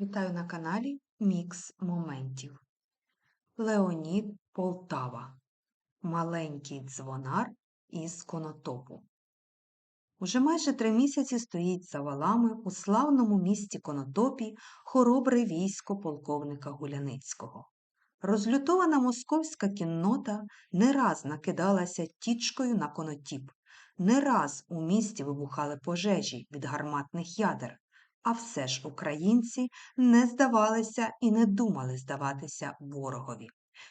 Вітаю на каналі Мікс Моментів. Леонід Полтава. Маленький дзвонар із конотопу. Уже майже три місяці стоїть за валами у славному місті Конотопі хоробре військо полковника Гуляницького. Розлютована московська кіннота не раз накидалася тічкою на конотіп, не раз у місті вибухали пожежі від гарматних ядер, а все ж українці не здавалися і не думали здаватися ворогові.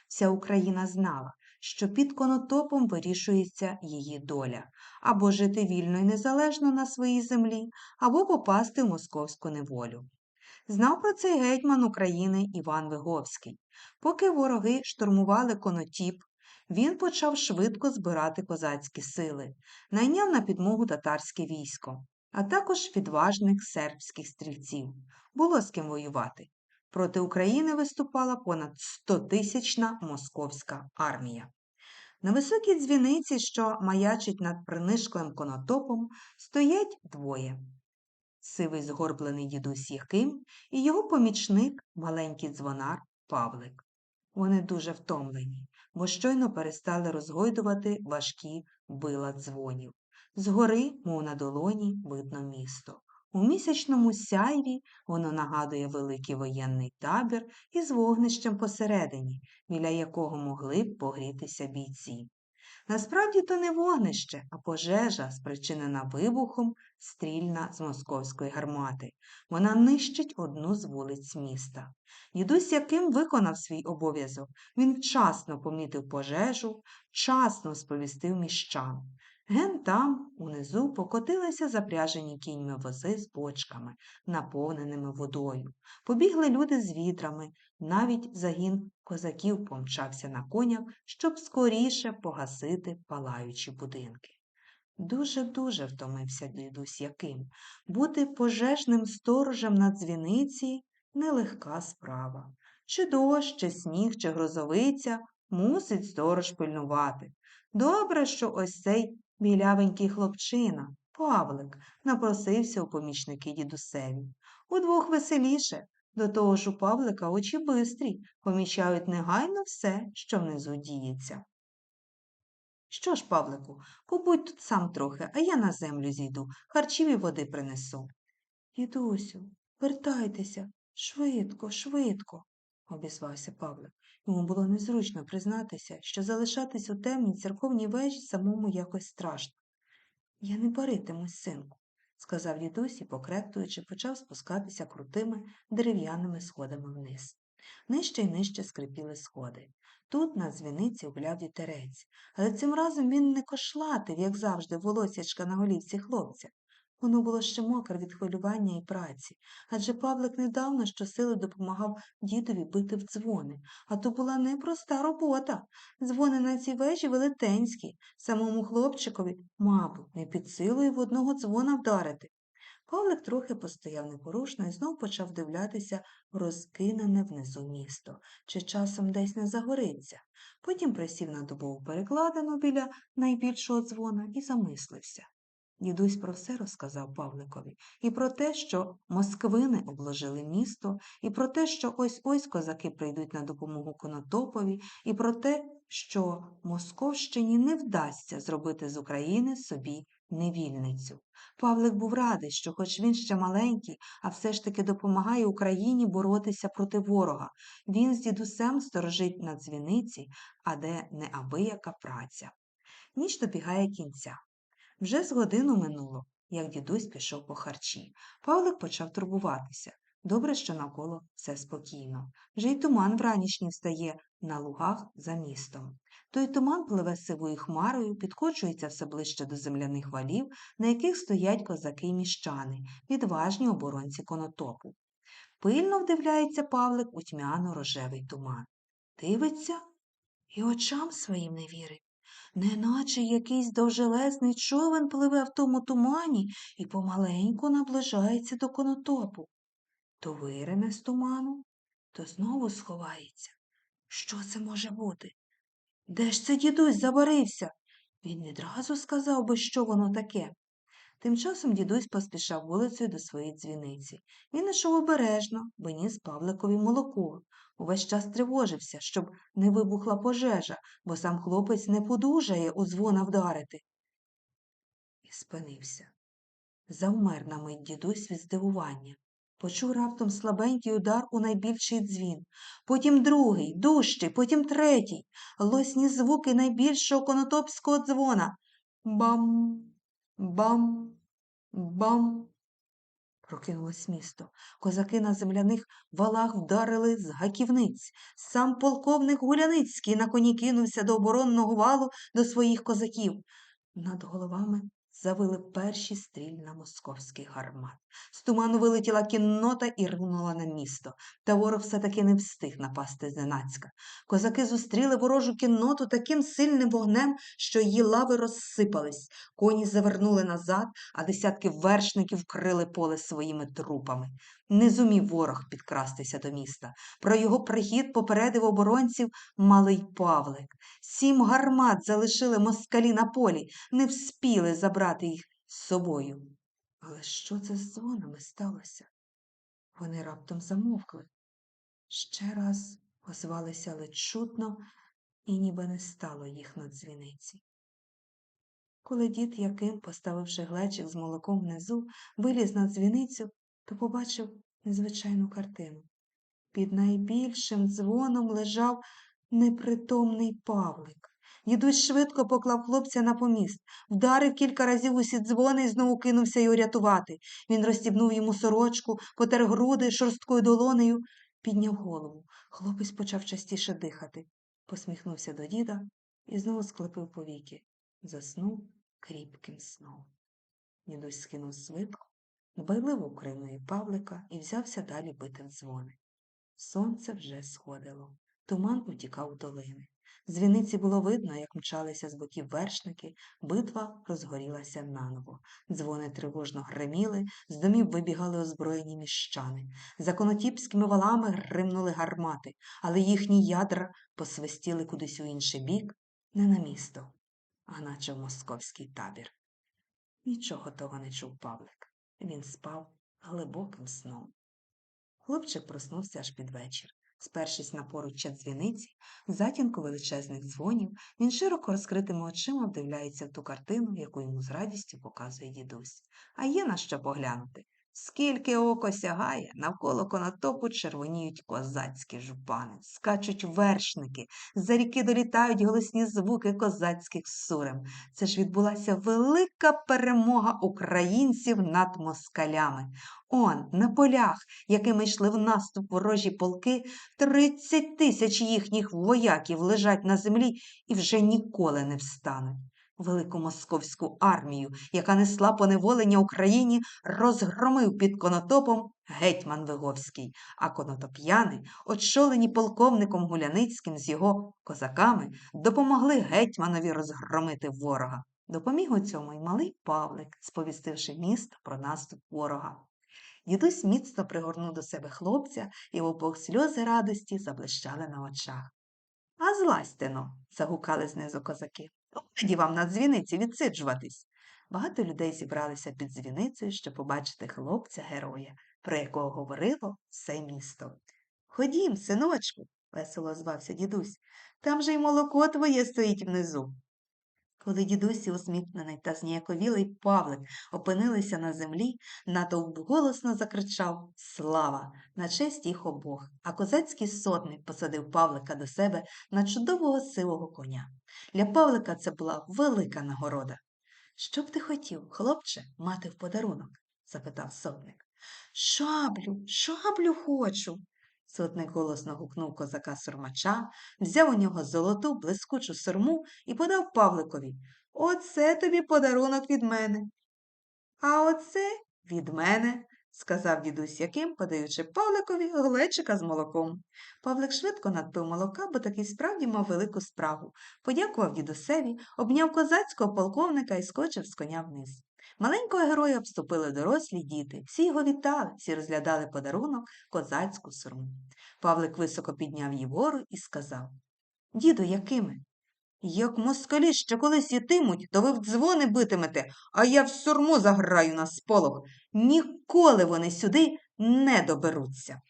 Вся Україна знала, що під конотопом вирішується її доля або жити вільно і незалежно на своїй землі, або попасти в московську неволю. Знав про це гетьман України Іван Виговський. Поки вороги штурмували конотіп, він почав швидко збирати козацькі сили, найняв на підмогу татарське військо а також відважних сербських стрільців. Було з ким воювати. Проти України виступала понад 100-тисячна московська армія. На високій дзвіниці, що маячить над принишклим конотопом, стоять двоє. Сивий згорблений дідусь Яким і його помічник, маленький дзвонар Павлик. Вони дуже втомлені, бо щойно перестали розгойдувати важкі била дзвонів. Згори, мов на долоні, видно місто. У місячному сяйві воно нагадує великий воєнний табір із вогнищем посередині, біля якого могли б погрітися бійці. Насправді то не вогнище, а пожежа, спричинена вибухом, стрільна з московської гармати. Вона нищить одну з вулиць міста. Дідусь яким виконав свій обов'язок. Він вчасно помітив пожежу, вчасно сповістив міщан. Ген там, унизу, покотилися запряжені кіньми вози з бочками, наповненими водою. Побігли люди з вітрами, навіть загін козаків помчався на конях, щоб скоріше погасити палаючі будинки. Дуже-дуже втомився дідусь яким. Бути пожежним сторожем на дзвіниці нелегка справа. Чи дощ, чи сніг, чи грозовиця мусить сторож пильнувати. Добре, що ось цей білявенький хлопчина, Павлик, напросився у помічники дідусеві. Удвох веселіше, до того ж у Павлика очі бистрі, помічають негайно все, що внизу діється. Що ж, Павлику, побудь тут сам трохи, а я на землю зійду, харчів і води принесу. Дідусю, вертайтеся, швидко, швидко, обізвався Павлик. Йому було незручно признатися, що залишатись у темній церковній вежі самому якось страшно. Я не баритимусь, синку, сказав дідусь і, покректуючи, почав спускатися крутими дерев'яними сходами вниз. Нижче й нижче скрипіли сходи. Тут на дзвіниці гуляв вітерець, але цим разом він не кошлатив, як завжди, волосячка на голівці хлопця. Воно було ще мокре від хвилювання і праці, адже Павлик недавно щосили допомагав дідові бити в дзвони, а то була непроста робота. Дзвони на цій вежі велетенські, самому хлопчикові, мабуть, не під силою в одного дзвона вдарити. Павлик трохи постояв непорушно і знов почав дивлятися в розкинене внизу місто, чи часом десь не загориться. Потім присів на дубову перекладину біля найбільшого дзвона і замислився. Дідусь про все розказав Павликові, і про те, що москвини обложили місто, і про те, що ось ось козаки прийдуть на допомогу Конотопові, і про те, що Московщині не вдасться зробити з України собі невільницю. Павлик був радий, що, хоч він ще маленький, а все ж таки допомагає Україні боротися проти ворога. Він з дідусем сторожить на дзвіниці, а де неабияка праця. Ніч добігає кінця. Вже з годину минуло, як дідусь пішов по харчі. Павлик почав турбуватися. Добре, що навколо все спокійно. Вже й туман вранішній встає на лугах за містом. Той туман пливе сивою хмарою, підкочується все ближче до земляних валів, на яких стоять козаки й міщани, відважні оборонці конотопу. Пильно вдивляється Павлик у тьмяно рожевий туман. Дивиться і очам своїм не вірить неначе якийсь довжелезний човен пливе в тому тумані і помаленьку наближається до конотопу. То вирине з туману, то знову сховається. Що це може бути? Де ж це дідусь забарився? Він відразу сказав би, що воно таке. Тим часом дідусь поспішав вулицею до своєї дзвіниці. Він ішов обережно, бо ніс Павликові молоко. Увесь час тривожився, щоб не вибухла пожежа, бо сам хлопець не подужає у дзвона вдарити. І спинився. Завмер на мить дідусь від здивування. Почув раптом слабенький удар у найбільший дзвін, потім другий, дужчий, потім третій, лосні звуки найбільшого конотопського дзвона. Бам, бам, бам. Прокинулось місто. Козаки на земляних валах вдарили з гаківниць. Сам полковник Гуляницький на коні кинувся до оборонного валу до своїх козаків. Над головами завили перші стрільна московських гармат. З туману вилетіла кіннота і рвонула на місто. Та ворог все-таки не встиг напасти зненацька. Козаки зустріли ворожу кінноту таким сильним вогнем, що її лави розсипались. Коні завернули назад, а десятки вершників вкрили поле своїми трупами. Не зумів ворог підкрастися до міста. Про його прихід попередив оборонців малий Павлик. Сім гармат залишили москалі на полі, не вспіли забрати їх з собою. Але що це з дзвонами сталося? Вони раптом замовкли. Ще раз озвалися ледь чутно, і ніби не стало їх на дзвіниці. Коли дід Яким, поставивши глечик з молоком внизу, виліз на дзвіницю, то побачив незвичайну картину. Під найбільшим дзвоном лежав непритомний Павлик. Дідусь швидко поклав хлопця на поміст, вдарив кілька разів усі дзвони і знову кинувся його рятувати. Він розстібнув йому сорочку, потер груди шорсткою долонею, підняв голову. Хлопець почав частіше дихати, посміхнувся до діда і знову склепив повіки. Заснув кріпким сном. Дідусь скинув свитку, дбайливо укрив Павлика і взявся далі бити дзвони. Сонце вже сходило, туман утікав в долини. З віниці було видно, як мчалися з боків вершники, битва розгорілася наново. Дзвони тривожно гриміли, з домів вибігали озброєні міщани. За конотіпськими валами гримнули гармати, але їхні ядра посвистіли кудись у інший бік, не на місто, а наче в московський табір. Нічого того не чув Павлик. Він спав глибоким сном. Хлопчик проснувся аж під вечір. Спершись на поруччя дзвіниці, затінку величезних дзвонів, він широко розкритими очима вдивляється в ту картину, яку йому з радістю показує дідусь. А є на що поглянути. Скільки око сягає, навколо конотопу червоніють козацькі жупани, скачуть вершники, за ріки долітають голосні звуки козацьких сурем. Це ж відбулася велика перемога українців над москалями. Он, на полях, якими йшли в наступ ворожі полки, тридцять тисяч їхніх вояків лежать на землі і вже ніколи не встануть. Велику московську армію, яка несла поневолення Україні, розгромив під конотопом гетьман Виговський, а конотоп'яни, очолені полковником Гуляницьким з його козаками, допомогли гетьманові розгромити ворога. Допоміг у цьому й малий Павлик, сповістивши місто про наступ ворога. Дідусь міцно пригорнув до себе хлопця, і в обох сльози радості заблищали на очах. А злазьте но, загукали знизу козаки. Годі вам на дзвіниці відсиджуватись. Багато людей зібралися під дзвіницею, щоб побачити хлопця героя, про якого говорило все місто. Ходім, синочку, весело озвався дідусь, там же й молоко твоє стоїть внизу. Коли дідусі, усміхнений та зніяковілий Павлик опинилися на землі, натовп голосно закричав Слава! на честь їх обох, а козацький сотник посадив Павлика до себе на чудового сивого коня. Для Павлика це була велика нагорода. Що б ти хотів, хлопче, мати в подарунок? запитав сотник. Шаблю, шаблю хочу. Сотник голосно гукнув козака сурмача, взяв у нього золоту блискучу сурму і подав Павликові. Оце тобі подарунок від мене. А оце від мене, сказав дідусь Яким, подаючи Павликові глечика з молоком. Павлик швидко надпив молока, бо такий справді мав велику спрагу. Подякував дідусеві, обняв козацького полковника і скочив з коня вниз. Маленького героя обступили дорослі діти. Всі його вітали, всі розглядали подарунок козацьку сурму. Павлик високо підняв її вгору і сказав Діду, якими? Як москалі ще колись ітимуть, то ви в дзвони битимете, а я в сурму заграю на сполох. Ніколи вони сюди не доберуться.